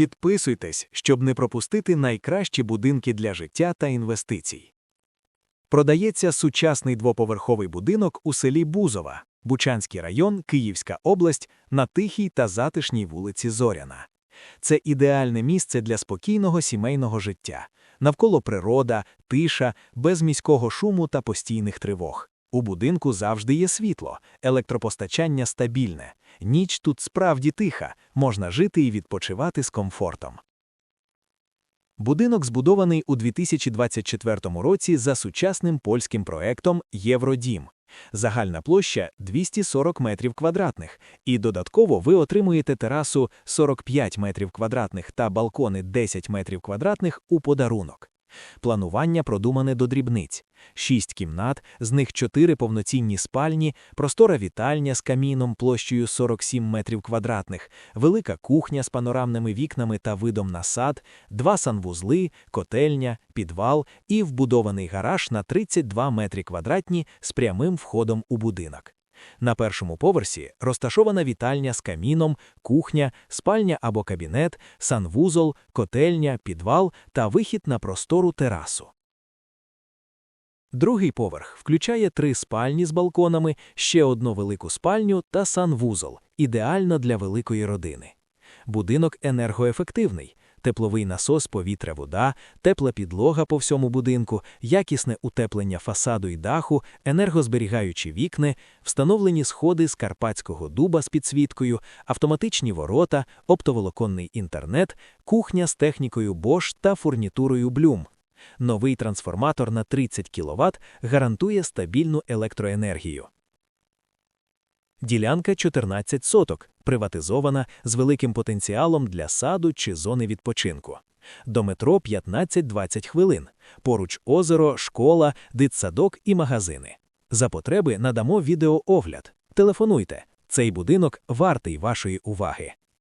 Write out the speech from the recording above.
Підписуйтесь, щоб не пропустити найкращі будинки для життя та інвестицій. Продається сучасний двоповерховий будинок у селі Бузова, Бучанський район, Київська область, на тихій та затишній вулиці Зоряна. Це ідеальне місце для спокійного сімейного життя. Навколо природа, тиша, без міського шуму та постійних тривог. У будинку завжди є світло, електропостачання стабільне. Ніч тут справді тиха, можна жити і відпочивати з комфортом. Будинок збудований у 2024 році за сучасним польським проектом Євродім. Загальна площа 240 метрів квадратних, і додатково ви отримуєте терасу 45 метрів квадратних та балкони 10 метрів квадратних у подарунок. Планування продумане до дрібниць. Шість кімнат, з них чотири повноцінні спальні, простора вітальня з каміном площею 47 метрів квадратних, велика кухня з панорамними вікнами та видом на сад, два санвузли, котельня, підвал і вбудований гараж на 32 метри квадратні з прямим входом у будинок. На першому поверсі розташована вітальня з каміном, кухня, спальня або кабінет, санвузол, котельня, підвал та вихід на простору терасу. Другий поверх включає три спальні з балконами, ще одну велику спальню та санвузол, ідеально для великої родини. Будинок енергоефективний, тепловий насос, повітря, вода, тепла підлога по всьому будинку, якісне утеплення фасаду і даху, енергозберігаючі вікни, встановлені сходи з карпатського дуба з підсвіткою, автоматичні ворота, оптоволоконний інтернет, кухня з технікою Bosch та фурнітурою Bloom. Новий трансформатор на 30 кВт гарантує стабільну електроенергію. Ділянка 14 соток, приватизована з великим потенціалом для саду чи зони відпочинку. До метро 15-20 хвилин. Поруч озеро, школа, дитсадок і магазини. За потреби надамо відеоогляд. Телефонуйте. Цей будинок вартий вашої уваги.